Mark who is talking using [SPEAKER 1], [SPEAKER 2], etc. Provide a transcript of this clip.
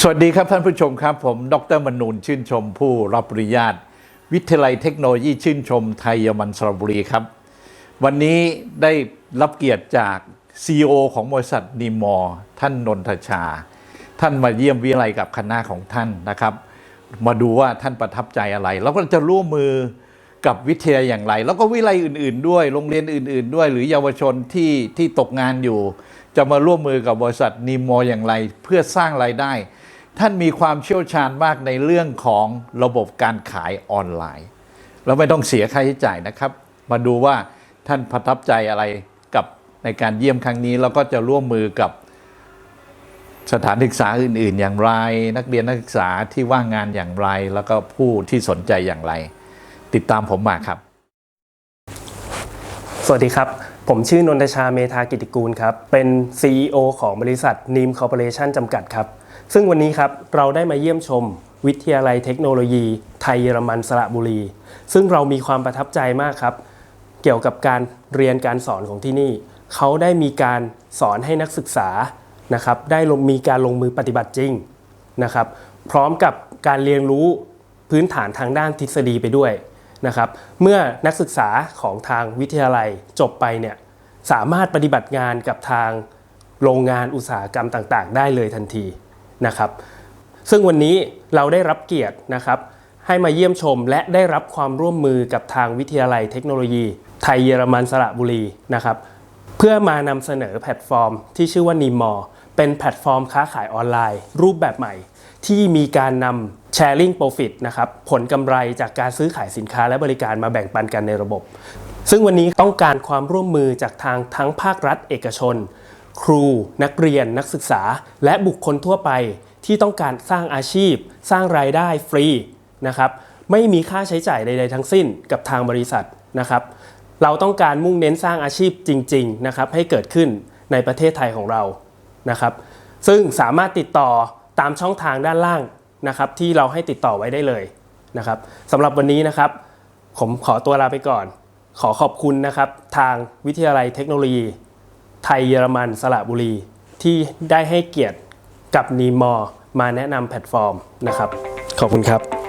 [SPEAKER 1] สวัสดีครับท่านผู้ชมครับ ผม ดรมนูนชื่นชมผู้รับปริญญาตวิทยาลัยเทคโนโลยีชื่นชมไทยยมันสระบุรีครับ วันนี้ได้รับเกียรติจาก CEO ของบริษัทนีมอท่านนนทชา ท่านมาเยี่ยมวิทยาลัยกับคณะของท่านนะครับ มาดูว่าท่านประทับใจอะไร แล้วก็จะร่วมมือกับวิทยาอย่างไร แล้วก็วิทยาลัยอื่น ๆ ด้วยโรงเรียนอื่น ๆ ด้วย หรือเยาวชนที่ที่ตกงานอยู่ จะมาร่วมมือกับบริษัทนีมออย่างไร เพื่อสร้างรายได้ ท่านมีความเชี่ยวชาญมากในเรื่องของระบบการขายออนไลน์แล้วไม่ต้องเสียค่าใช้จ่ายนะครับ มาดูว่าท่านประทับใจอะไรกับในการเยี่ยมครั้งนี้แล้วก็จะร่วมมือกับสถานศึกษาอื่น ๆ อย่างไร นักเรียนนักศึกษาที่ว่างงานอย่างไร แล้วก็ผู้ที่สนใจอย่างไร ติดตามผมมาครับ
[SPEAKER 2] สวัสดีครับ ผมชื่อนนทชาเมธากิติกูลครับ เป็น CEO ของบริษัทนีมคอร์ปอเรชันจำกัดครับ ซึ่งวันนี้ครับเราได้มาเยี่ยมชม วิทยาลัยเทคโนโลยี ไทยเยอรมันสระบุรี ซึ่งเรามีความประทับใจมากครับ เกี่ยวกับการเรียนการสอนของที่นี่ เขาได้มีการสอนให้นักศึกษานะครับได้มีการลงมือปฏิบัติจริงนะครับ พร้อมกับการเรียนรู้พื้นฐานทางด้านทฤษฎีไปด้วย นะครับเมื่อนักศึกษาของทางวิทยาลัยจบไปเนี่ยสามารถปฏิบัติงานกับทางโรงงานอุตสาหกรรมต่างๆ ได้เลยทันทีนะครับ ซึ่งวันนี้เราได้รับเกียรตินะครับให้มาเยี่ยมชมและได้รับความร่วมมือกับทางวิทยาลัยเทคโนโลยี ไทยเยอรมันสระบุรีนะครับเพื่อมานำเสนอแพลตฟอร์มที่ชื่อว่านีมอเป็นแพลตฟอร์มค้าขายออนไลน์ รูปแบบใหม่ ที่มีการนำ Sharing Profit นะครับผลกำไรจากการซื้อขายสินค้าและบริการมาแบ่งปันกันในระบบ ซึ่งวันนี้ต้องการความร่วมมือจากทางทั้งภาครัฐเอกชน ครู นักเรียน นักศึกษา และบุคคลทั่วไปที่ต้องการสร้างอาชีพ สร้างรายได้ฟรีนะครับไม่มีค่าใช้จ่ายใดๆทั้งสิ้นกับทางบริษัทนะครับ เราต้องการมุ่งเน้นสร้างอาชีพจริง ๆ นะครับ ให้เกิดขึ้นในประเทศไทยของเรานะครับ ซึ่งสามารถติดต่อ ตามช่องทางด้านล่างนะครับที่เราให้ติดต่อไว้ได้เลยนะครับสำหรับวันนี้นะครับ ผมขอตัวลาไปก่อน ขอขอบคุณนะครับ ทางวิทยาลัยเทคโนโลยี ไทยเยอรมันสระบุรี ที่ได้ให้เกียรติกับนีมอมาแนะนำแพลตฟอร์มนะครับ ขอบคุณครับ